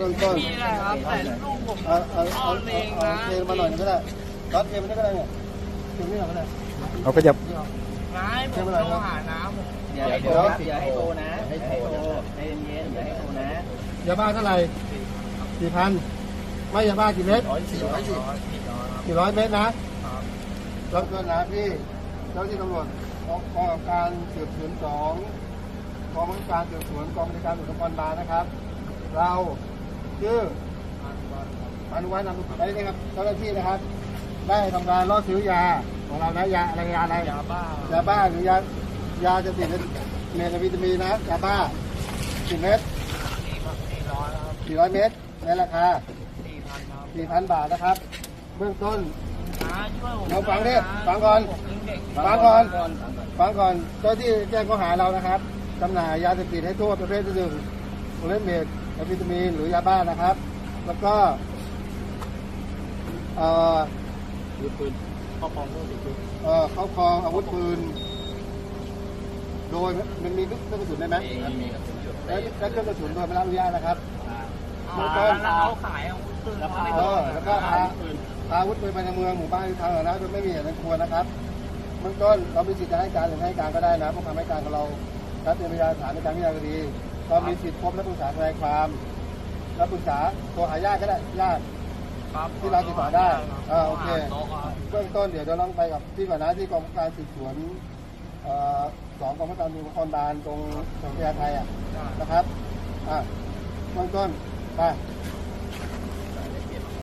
เริ่มต้นมีแหละครับแต่ลูกผมเอาเอาเอาเอาเองเอานะเทมาหน่อยนึงก็ได้รัดเทมันก็ได้เนี่ยเทไม่หน่อยก็ได้เอาก็จะน้ายผมโทรหาน้าผมอย่าให้โทรนะอย่าให้โทรนะอย่าให้โทรใจเย็นๆอย่าให้โทรนะยาบ้าเท่าไหร่กี่พันไม่ยาบ้ากี่เม็ดสี่ร้อยสี่กี่ร้อยเม็ดนะรับเงินนะพี่เจ้าที่ตำรวจกองกองกำกับการสืบสวนสองกองบังคับการสืบสวนกองบัญชาการตำรวจนครบาลนะครับ เรา ชื่ออนุวัฒน์นามสกุลไอ้นี่ครับเจ้าหน้าที่นะครับ ได้ทำการล่อซื้อยาของเรานะยาอะไรยาอะไรยาบ้ายาบ้าหรือยายาจะติดเมทวิตามีนนะยาบ้ากี่เม็ดสี่พันสี่ร้อยครับกี่ร้อยเม็ดในราคาสี่พันครับสี่พันบาทนะครับ เบื้องต้นน้าช่วยผมเอาฟังดิด้วยะฟังก่อนผมยังเด็กฟังก่อนฟังก่อนเจ้าที่แจ้งข้อหาเรานะครับจำหน่ายยาเสพติดให้โทษประเภทที่หนึ่ง โอเลนเมดวิตามีนหรือยาบ้านะครับ แล้วก็เอ่อปืนครอบครองโทษติดคุกเอ่อครอบครองอาวุธปืน โดยมันมีเครื่องกระสุนได้ไหมมีกระสุนจุดและและเครื่องกระสุนโดยไม่รับอนุญาตนะครับอ่าแล้วเขาขายอาวุธปืนเขาไม่เอโดอนแล้วก็พาพาอาวุธปืนไปในเมืองหมู่บ้านหรือทางสาธารณะโดยไม่มีเหตุอันควรนะครับเบื้องต้นเรามีสิทธิ์จะให้การหรือไม่ให้การก็ได้นะเพราะคำให้การของเรารับเป็นพยานฐานในการพิจารณาคดี เรามีสิทธิ์พบและปรึกษาทนายความและปรึกษาโทรหาญาติก็ได้ญาติครับที่เราติดต่อได้อ่าโอเคโต๊ะครับเบื้องต้นเดี๋ยวเราต้องไปกับที่ก่อนนะที่กองการสืบสวนเอ่อสองกองบังคับการตำรวจนครบาลตรงตรงพญาไทอะนะครับอะเบื้องต้นไป